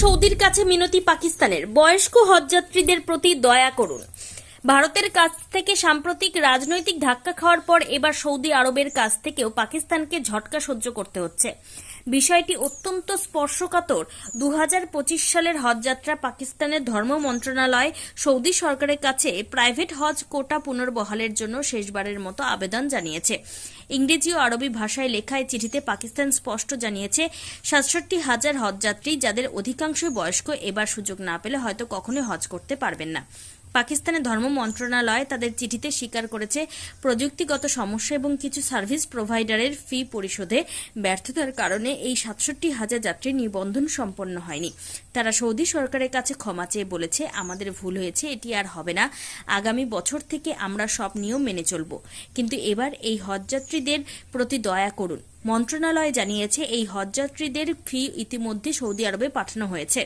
সৌদির কাছে মিনতি পাকিস্তানের বয়স্ক হজযাত্রীদের প্রতি দয়া করুন। ভারতের কাছ থেকে সাম্প্রতিক রাজনৈতিক ধাক্কা খাওয়ার পর এবার সৌদি আরবের কাছ থেকেও পাকিস্তানকে ঝটকা সহ্য করতে হচ্ছে। বিষয়টি অত্যন্ত স্পর্শকাতর। দু হাজার পঁচিশ সালের হজযাত্রা পাকিস্তানের ধর্ম মন্ত্রণালয় সৌদি সরকারের কাছে প্রাইভেট হজ কোটা পুনর্বহালের জন্য শেষবারের মতো আবেদন জানিয়েছে। ইংরেজি ও আরবি ভাষায় লেখায় চিঠিতে পাকিস্তান স্পষ্ট জানিয়েছে, সাতষট্টি হাজার হজযাত্রী যাদের অধিকাংশই বয়স্ক এবার সুযোগ না পেলে হয়তো কখনোই হজ করতে পারবেন না। পাকিস্তানের ধর্ম মন্ত্রণালয় তাদের চিঠিতে স্বীকার করেছে, প্রযুক্তিগত সমস্যা এবং কিছু সার্ভিস প্রোভাইডারের ফি পরিশোধে ব্যর্থতার কারণে এই সাতষট্টি হাজার যাত্রীর নিবন্ধন সম্পন্ন হয়নি। তারা সৌদি সরকারের কাছে ক্ষমা চেয়ে বলেছে, আমাদের ভুল হয়েছে, এটি আর হবে না। আগামী বছর থেকে আমরা সব নিয়ম মেনে চলব। কিন্তু এবার এই হজযাত্রীদের প্রতি দয়া করুন। মন্ত্রণালয় জানিয়েছে, এই হজযাত্রীদের ফি ইতিমধ্যে সৌদি আরবে পাঠানো হয়েছে।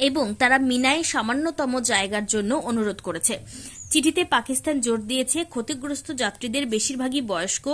এবং তারা মিনায় সামান্যতম জায়গার জন্য অনুরোধ করেছে। চিঠিতে পাকিস্তান জোর দিয়েছে, ক্ষতিগ্রস্ত যাত্রীদের বেশিরভাগই বয়স্ক,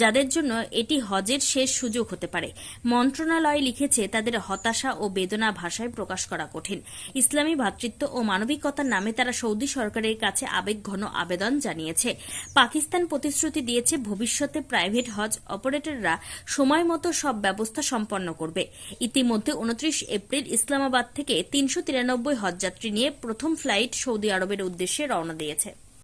যাদের জন্য এটি হজের শেষ সুযোগ হতে পারে। মন্ত্রণালয় লিখেছে, তাদের হতাশা ও বেদনা ভাষায় প্রকাশ করা কঠিন। ইসলামী ভ্রাতৃত্ব ও মানবিকতার নামে তারা সৌদি সরকারের কাছে আবেগঘন আবেদন জানিয়েছে। পাকিস্তান প্রতিশ্রুতি দিয়েছে, ভবিষ্যতে প্রাইভেট হজ অপারেটররা সময় মতো সব ব্যবস্থা সম্পন্ন করবে। ইতিমধ্যে উনত্রিশ এপ্রিল ইসলামাবাদ থেকে তিনশো তিরানব্বই হজযাত্রী নিয়ে প্রথম ফ্লাইট সৌদি আরবের উদ্দেশ্যে রওনা দিয়েছে।